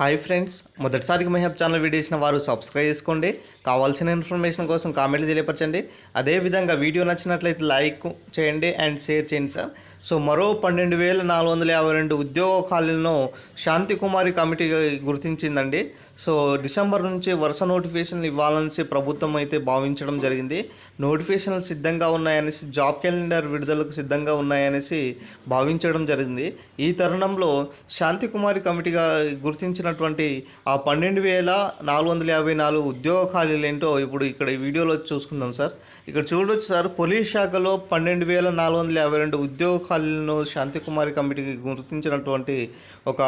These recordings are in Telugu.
హాయ్ ఫ్రెండ్స్ మొదటిసారికి మహిళ ఛానల్ వీడియో ఇచ్చిన వారు సబ్స్క్రైబ్ చేసుకోండి. కావాల్సిన ఇన్ఫర్మేషన్ కోసం కామెంట్లు తెలియపరచండి. అదేవిధంగా వీడియో నచ్చినట్లయితే లైక్ చేయండి అండ్ షేర్ చేయండి సార్. సో మరో పన్నెండు వేల నాలుగు వందల యాభై రెండు ఉద్యోగ ఖాళీలను శాంతి కుమారి కమిటీ గుర్తించిందండి. సో డిసెంబర్ నుంచి వరుస నోటిఫికేషన్లు ఇవ్వాలనేసి ప్రభుత్వం అయితే భావించడం జరిగింది. నోటిఫికేషన్లు సిద్ధంగా ఉన్నాయనేసి జాబ్ క్యాలెండర్ విడుదలకు సిద్ధంగా ఉన్నాయనేసి భావించడం జరిగింది. ఈ తరుణంలో శాంతి కుమారి కమిటీగా చేసినటువంటి ఆ పన్నెండు వేల నాలుగు వందల యాభై నాలుగు ఉద్యోగ ఖాళీలు ఏంటో ఇప్పుడు ఇక్కడ ఈ వీడియోలో చూసుకుందాం సార్. ఇక్కడ చూడొచ్చు సార్ పోలీస్ శాఖలో పన్నెండు వేల నాలుగు వందల యాభై రెండు ఉద్యోగ ఖాళీలను శాంతికుమారి కమిటీకి గుర్తించినటువంటి ఒక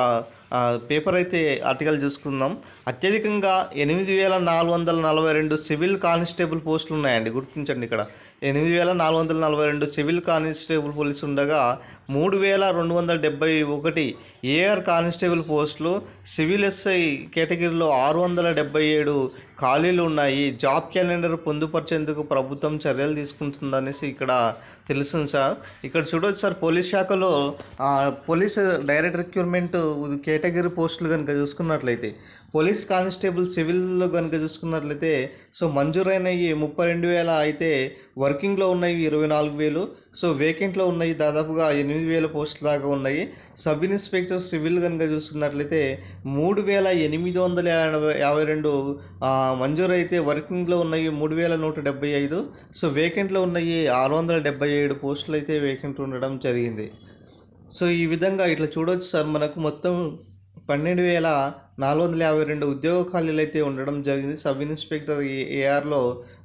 పేపర్ అయితే ఆర్టికల్ చూసుకుందాం. అత్యధికంగా ఎనిమిది వేల నాలుగు వందల నలభై రెండు సివిల్ కానిస్టేబుల్ పోస్టులు ఉన్నాయండి గుర్తించండి ఇక్కడ. ఎనిమిది వేల నాలుగు వందల నలభై రెండు సివిల్ కానిస్టేబుల్ పోలీసు ఉండగా మూడు వేల రెండు వందల డెబ్బై ఒకటి ఏఆర్ కానిస్టేబుల్ పోస్టులు సివిల్ ఎస్ఐ కేటగిరీలో ఆరు వందల డెబ్బై ఏడు ఖాళీలు ఉన్నాయి. జాబ్ క్యాలెండర్ పొందుపరిచేందుకు ప్రభుత్వం చర్యలు తీసుకుంటుందనేసి ఇక్కడ తెలుస్తుంది సార్. ఇక్కడ చూడవచ్చు సార్ పోలీస్ శాఖలో పోలీస్ డైరెక్ట్ రిక్రూట్మెంట్ కేటగిరీ పోస్టులు కనుక చూసుకున్నట్లయితే పోలీస్ కానిస్టేబుల్ సివిల్లో కనుక చూసుకున్నట్లయితే సో మంజూరైనవి ముప్పై రెండు వేల అయితే వర్కింగ్లో ఉన్నాయి ఇరవై నాలుగు వేలు సో వేకెంట్లో ఉన్నాయి దాదాపుగా ఎనిమిది వేల పోస్టుల దాకా ఉన్నాయి. సబ్ ఇన్స్పెక్టర్ సివిల్ కనుక చూసుకున్నట్లయితే మూడు వేల ఎనిమిది వందల యాభై యాభై రెండు మంజూరు అయితే వర్కింగ్లో ఉన్నాయి మూడు వేల నూట డెబ్బై ఐదు సో వేకెంట్లో ఉన్నాయి ఆరు వందల డెబ్బై ఏడు పోస్టులు అయితే వేకెంట్ ఉండడం జరిగింది. సో ఈ విధంగా ఇట్లా చూడవచ్చు సార్ మనకు మొత్తం పన్నెండు వేల నాలుగు వందల యాభై రెండు ఉద్యోగ ఖాళీలు అయితే ఉండడం జరిగింది. సబ్ ఇన్స్పెక్టర్ ఏఆర్లో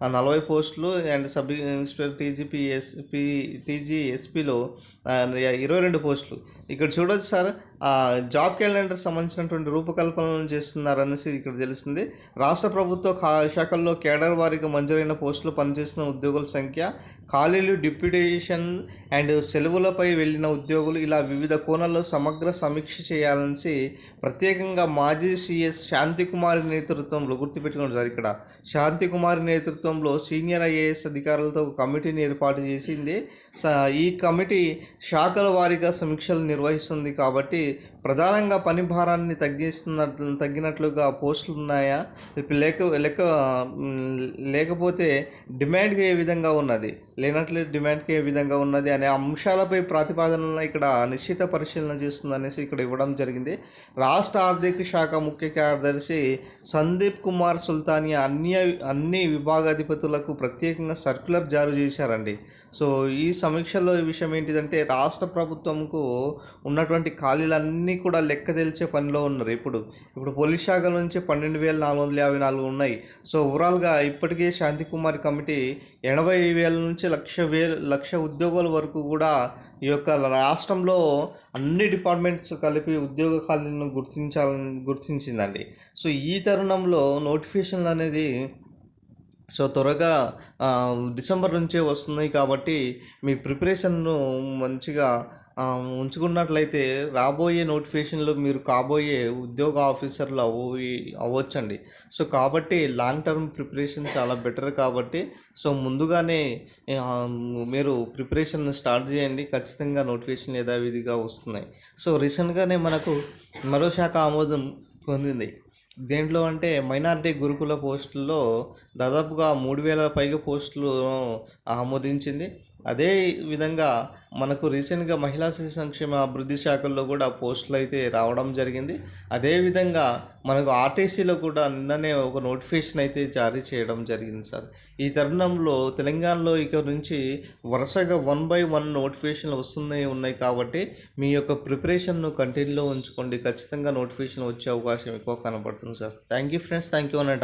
నలభై పోస్టులు and sub inspector TGP SP TG ఎస్పీలో ఇరవై రెండు పోస్టులు. ఇక్కడ చూడొచ్చు సార్ ఆ, జాబ్ క్యాలెండర్ సంబంధించినటువంటి రూపకల్పనలు చేస్తున్నారనేసి ఇక్కడ తెలుస్తుంది. రాష్ట్ర ప్రభుత్వ ఖా- శాఖల్లో కేడర్ వారికి మంజూరైన పోస్టులు పనిచేస్తున్న ఉద్యోగుల సంఖ్య ఖాళీలు డిప్యూటేషన్ అండ్ సెలవులపై వెళ్ళిన ఉద్యోగులు ఇలా వివిధ కోణాల్లో సమగ్ర సమీక్ష చేయాలనేసి ప్రత్యేకంగా మాజీ సిఎస్ శాంతికుమారి నేతృత్వంలో గుర్తుపెట్టుకోండి సార్ ఇక్కడ. శాంతికుమారి నేతృత్వంలో సీనియర్ ఐఏఎస్ అధికారులతో ఒక కమిటీని ఏర్పాటు చేసింది. ఈ కమిటీ శాఖల వారీగా సమీక్షలు నిర్వహిస్తుంది కాబట్టి ప్రధానంగా పని భారాన్ని తగ్గిస్తున్నట్లు తగ్గినట్లుగా పోస్టులు ఉన్నాయా? ఇప్పుడు లేక లేక లేకపోతే డిమాండ్ ఏ విధంగా ఉన్నది? లేనట్లు డిమాండ్కి ఏ విధంగా ఉన్నది అనే అంశాలపై ప్రతిపాదనలు ఇక్కడ నిశ్చిత పరిశీలన చేస్తుంది అనేసి ఇక్కడ ఇవ్వడం జరిగింది. రాష్ట్ర ఆర్థిక శాఖ ముఖ్య కార్యదర్శి సందీప్ కుమార్ సుల్తానియా అన్ని అన్ని విభాగాధిపతులకు ప్రత్యేకంగా సర్క్యులర్ జారీ చేశారండి. సో ఈ సమీక్షలో ఈ విషయం ఏంటిదంటే రాష్ట్ర ప్రభుత్వంకు ఉన్నటువంటి ఖాళీలన్నీ కూడా లెక్క తెలిచే పనిలో ఉన్నారు. ఇప్పుడు ఇప్పుడు పోలీస్ శాఖ నుంచి పన్నెండు వేల నాలుగు వందల యాభై నాలుగు ఉన్నాయి. సో ఓవరాల్గా ఇప్పటికే శాంతికుమార్ కమిటీ ఎనభై వేల నుంచి లక్ష వేలు లక్ష ఉద్యోగాల వరకు కూడా ఈ యొక్క రాష్ట్రంలో అన్ని డిపార్ట్మెంట్స్ కలిపి ఉద్యోగ ఖాళీలను గుర్తించాలని గుర్తించిందండి. సో ఈ తరుణంలో నోటిఫికేషన్లు అనేది సో త్వరగా డిసెంబర్ నుంచే వస్తున్నాయి కాబట్టి మీ ప్రిపరేషన్ను మంచిగా ఉంచుకున్నట్లయితే రాబోయే నోటిఫికేషన్లో మీరు కాబోయే ఉద్యోగ ఆఫీసర్లు అవ్వి అవ్వచ్చండి. సో కాబట్టి లాంగ్ టర్మ్ ప్రిపరేషన్ చాలా బెటర్ కాబట్టి సో ముందుగానే మీరు ప్రిపరేషన్ స్టార్ట్ చేయండి. ఖచ్చితంగా నోటిఫికేషన్ యథావిధిగా వస్తున్నాయి. సో రీసెంట్గానే మనకు మరో శాఖ ఆమోదం పొందింది. దేంట్లో అంటే మైనారిటీ గురుకుల పోస్టుల్లో దాదాపుగా మూడు వేల పైగా పోస్టులను ఆమోదించింది. అదే విధంగా మనకు రీసెంట్గా మహిళా శిశు సంక్షేమ అభివృద్ధి శాఖల్లో కూడా పోస్టులు అయితే రావడం జరిగింది. అదేవిధంగా మనకు ఆర్టీసీలో కూడా నిన్ననే ఒక నోటిఫికేషన్ అయితే జారీ చేయడం జరిగింది సార్. ఈ తరుణంలో తెలంగాణలో ఇక నుంచి వరుసగా వన్ బై వన్ నోటిఫికేషన్లు వస్తున్నాయి ఉన్నాయి కాబట్టి మీ యొక్క ప్రిపరేషన్ను కంటిన్యూలో ఉంచుకోండి. ఖచ్చితంగా నోటిఫికేషన్ వచ్చే అవకాశం ఎక్కువ కనబడుతుంది. Sir thank you friends thank you अनट